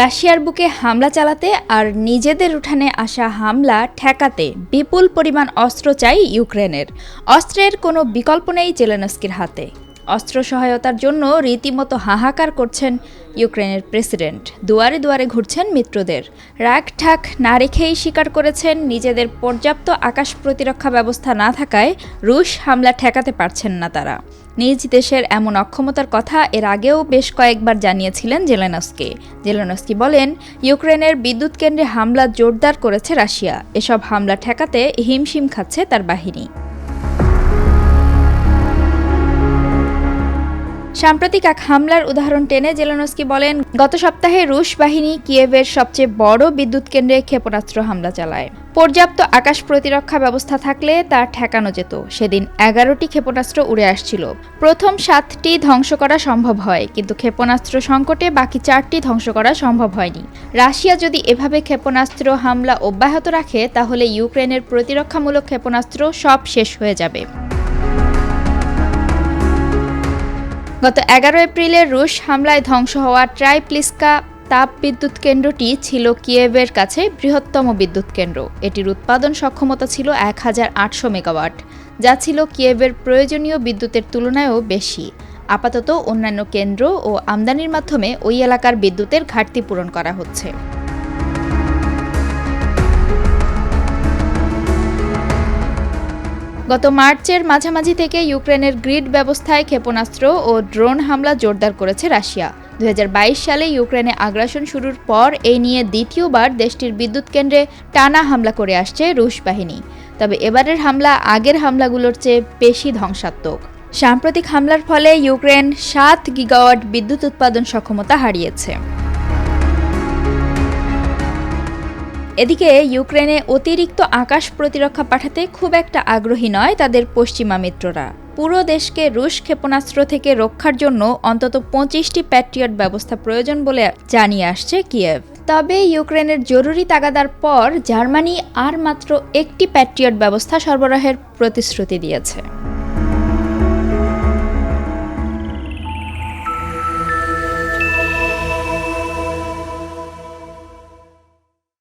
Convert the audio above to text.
রাশিয়ার বুকে হামলা চালাতে আর নিজেদের উঠানে আসা হামলা ঠেকাতে বিপুল পরিমাণ অস্ত্র চাই ইউক্রেনের। অস্ত্রের কোনো বিকল্প নেই জেলেনস্কির হাতে। অস্ত্র সহায়তার জন্য রীতিমতো হাহাকার করছেন ইউক্রেনের প্রেসিডেন্ট। দুয়ারে দুয়ারে ঘুরছেন মিত্রদের। রাগ ঠাক না রেখেই স্বীকার করেছেন নিজেদের পর্যাপ্ত আকাশ প্রতিরক্ষা ব্যবস্থা না থাকায় রুশ হামলা ঠেকাতে পারছেন না তারা। নিজ দেশের এমন অক্ষমতার কথা এর আগেও বেশ কয়েকবার জানিয়েছিলেন জেলেনস্কি। জেলেনস্কি বলেন, ইউক্রেনের বিদ্যুৎ কেন্দ্রে হামলা জোরদার করেছে রাশিয়া। এসব হামলা ঠেকাতে হিমশিম খাচ্ছে তার বাহিনী। সাম্প্রতিক এক হামলার উদাহরণ টেনে জেলানস্কি বলেন, গত সপ্তাহে রুশ বাহিনী কিয়েভের সবচেয়ে বড় বিদ্যুৎ কেন্দ্রে ক্ষেপণাস্ত্র হামলা চালায়। পর্যাপ্ত আকাশ প্রতিরক্ষা ব্যবস্থা থাকলে তা ঠেকানো যেত। সেদিন এগারোটি ক্ষেপণাস্ত্র উড়ে আসছিল। প্রথম সাতটি ধ্বংস করা সম্ভব হয়, কিন্তু ক্ষেপণাস্ত্র সংকটে বাকি চারটি ধ্বংস করা সম্ভব হয়নি। রাশিয়া যদি এভাবে ক্ষেপণাস্ত্র হামলা অব্যাহত রাখে, তাহলে ইউক্রেনের প্রতিরক্ষামূলক ক্ষেপণাস্ত্র সব শেষ হয়ে যাবে। গত এগারো এপ্রিলে রুশ হামলায় ধ্বংস হওয়া ট্রাইপ্লিস্কা তাপ বিদ্যুৎ কেন্দ্রটি ছিল কিয়েভের কাছে বৃহত্তম বিদ্যুৎ কেন্দ্র এটির উৎপাদন সক্ষমতা ছিল এক হাজার আটশো মেগাওয়াট, যা ছিল কিয়েভের প্রয়োজনীয় বিদ্যুতের তুলনায়ও বেশি। আপাতত অন্যান্য কেন্দ্র ও আমদানির মাধ্যমে ওই এলাকার বিদ্যুতের ঘাটতি পূরণ করা হচ্ছে। গত মার্চের মাঝামাঝি থেকে ইউক্রেনের গ্রিড ব্যবস্থায় ক্ষেপণাস্ত্র ও ড্রোন হামলা জোরদার করেছে রাশিয়া। দুই হাজার বাইশ সালে ইউক্রেনে আগ্রাসন শুরুর পর এই নিয়ে দ্বিতীয়বার দেশটির বিদ্যুৎ কেন্দ্রে টানা হামলা করে আসছে রুশ বাহিনী। তবে এবারের হামলা আগের হামলাগুলোর চেয়ে বেশি ধ্বংসাত্মক। সাম্প্রতিক হামলার ফলে ইউক্রেন সাত গিগাওয়াট বিদ্যুৎ উৎপাদন সক্ষমতা হারিয়েছে। এদিকে ইউক্রেনে অতিরিক্ত আকাশ প্রতিরক্ষা পাঠাতে খুব একটা আগ্রহী নয় তাদের পশ্চিমা মিত্ররা। পুরো দেশকে রুশ ক্ষেপণাস্ত্র থেকে রক্ষার জন্য অন্তত পঁচিশটি প্যাট্রিয়ট ব্যবস্থা প্রয়োজন বলে জানিয়ে আসছে কিয়েভ। তবে ইউক্রেনের জরুরি তাগাদার পর জার্মানি আর মাত্র একটি প্যাট্রিয়ট ব্যবস্থা সরবরাহের প্রতিশ্রুতি দিয়েছে।